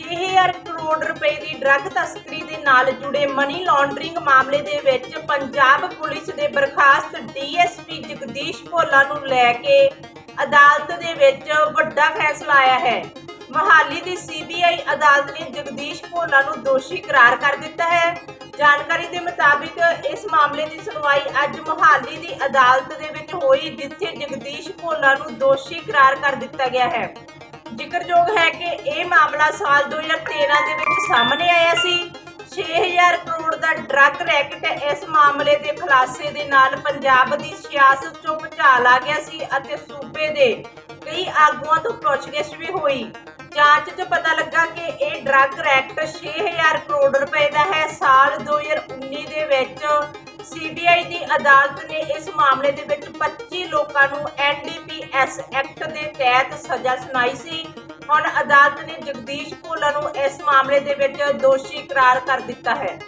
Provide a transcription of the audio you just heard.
6000 ਕਰੋੜ ਰੁਪਏ ਦੀ ਡਰੱਗ ਤਸਕਰੀ ਦੇ ਨਾਲ ਜੁੜੇ ਮਨੀ ਲਾਂਡਰਿੰਗ ਮਾਮਲੇ ਦੇ ਵਿੱਚ ਪੰਜਾਬ ਪੁਲਿਸ ਦੇ ਬਰਖਾਸਤ ਡੀਐਸਪੀ ਜਗਦੀਸ਼ ਭੋਲਾ ਨੂੰ ਲੈ ਕੇ ਅਦਾਲਤ ਦੇ ਵਿੱਚ ਵੱਡਾ ਫੈਸਲਾ ਆਇਆ ਹੈ। ਮਹਾਲੀ ਦੀ ਸੀਬੀਆਈ ਅਦਾਲਤ ਨੇ ਜਗਦੀਸ਼ ਭੋਲਾ ਨੂੰ ਦੋਸ਼ੀ ਕਰਾਰ ਕਰ ਦਿੱਤਾ ਹੈ। ਜਾਣਕਾਰੀ ਦੇ ਮੁਤਾਬਿਕ ਇਸ ਮਾਮਲੇ ਦੀ ਸੁਣਵਾਈ ਅੱਜ ਮਹਾਲੀ ਦੀ ਅਦਾਲਤ ਦੇ ਵਿੱਚ ਹੋਈ, ਜਿੱਥੇ ਜਗਦੀਸ਼ ਭੋਲਾ ਨੂੰ ਦੋਸ਼ੀ ਕਰਾਰ ਕਰ ਦਿੱਤਾ ਗਿਆ ਹੈ। ਜ਼ਿਕਰਯੋਗ ਹੈ ਕਿ ਇਹ ਮਾਮਲਾ ਸਾਲ 2013 ਦੇ ਵਿੱਚ ਸਾਹਮਣੇ ਆਇਆ ਸੀ। 6000 ਕਰੋੜ ਦਾ ਡਰੱਗ ਰੈਕਟ ਇਸ ਮਾਮਲੇ ਦੇ ਖੁਲਾਸੇ ਦੇ ਨਾਲ ਪੰਜਾਬ ਦੀ ਸਿਆਸਤ ਚੋਂ ਭੁਚਾਲ ਆ ਗਿਆ ਸੀ ਅਤੇ ਸੂਬੇ ਦੇ ਕਈ ਆਗੂਆਂ ਤੋਂ ਪੁੱਛਗਿੱਛ ਵੀ ਹੋਈ। ਜਾਂਚ 'ਚ ਪਤਾ ਲੱਗਾ ਕਿ ਇਹ ਡਰੱਗ ਰੈਕਟ 6000 ਕਰੋੜ ਰੁਪਏ ਦਾ ਹੈ। ਸਾਲ 2019 ਦੇ ਵਿੱਚ ਸੀਬੀਆਈ ਦੀ ਅਦਾਲਤ ਨੇ ਇਸ ਮਾਮਲੇ ਦੇ ਵਿੱਚ 25 ਲੋਕਾਂ ਨੂੰ ਐਨਡੀਪੀਐਸ ਐਕਟ ਦੇ ਤਹਿਤ ਸਜ਼ਾ ਸੁਣਾਈ ਸੀ। ਹੁਣ ਅਦਾਲਤ ਨੇ ਜਗਦੀਸ਼ ਭੋਲਾ ਨੂੰ ਇਸ ਮਾਮਲੇ ਦੇ ਵਿੱਚ ਦੋਸ਼ੀ ਕਰਾਰ ਕਰ ਦਿੱਤਾ ਹੈ।